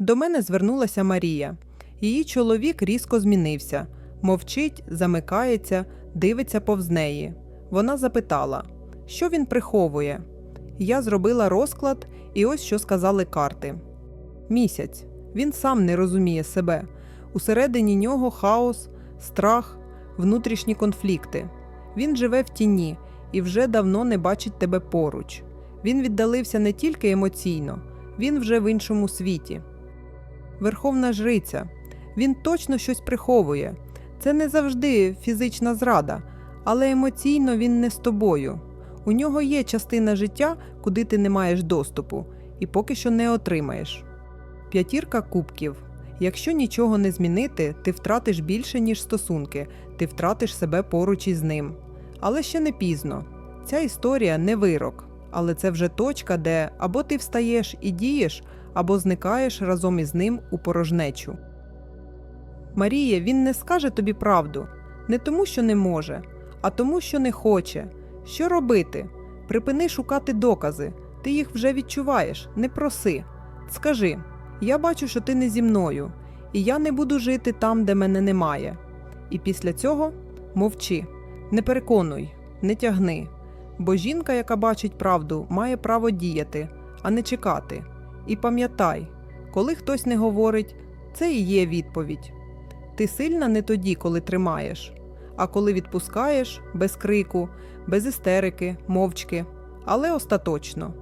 До мене звернулася Марія. Її чоловік різко змінився, мовчить, замикається, дивиться повз неї. Вона запитала, що він приховує. Я зробила розклад, і ось що сказали карти. Місяць. Він сам не розуміє себе. Усередині нього хаос, страх, внутрішні конфлікти. Він живе в тіні і вже давно не бачить тебе поруч. Він віддалився не тільки емоційно, він вже в іншому світі. Верховна жриця. Він точно щось приховує. Це не завжди фізична зрада, але емоційно він не з тобою. У нього є частина життя, куди ти не маєш доступу, і поки що не отримаєш. П'ятірка кубків. Якщо нічого не змінити, ти втратиш більше, ніж стосунки, ти втратиш себе поруч із ним. Але ще не пізно. Ця історія не вирок, але це вже точка, де або ти встаєш і дієш, або зникаєш разом із ним у порожнечу. Марія, він не скаже тобі правду не тому, що не може, а тому, що не хоче. Що робити? Припини шукати докази. Ти їх вже відчуваєш, не проси. Скажи: я бачу, що ти не зі мною, і я не буду жити там, де мене немає. І після цього мовчи, не переконуй, не тягни. Бо жінка, яка бачить правду, має право діяти, а не чекати. І пам'ятай, коли хтось не говорить, це і є відповідь. Ти сильна не тоді, коли тримаєш, а коли відпускаєш без крику, без істерики, мовчки, але остаточно.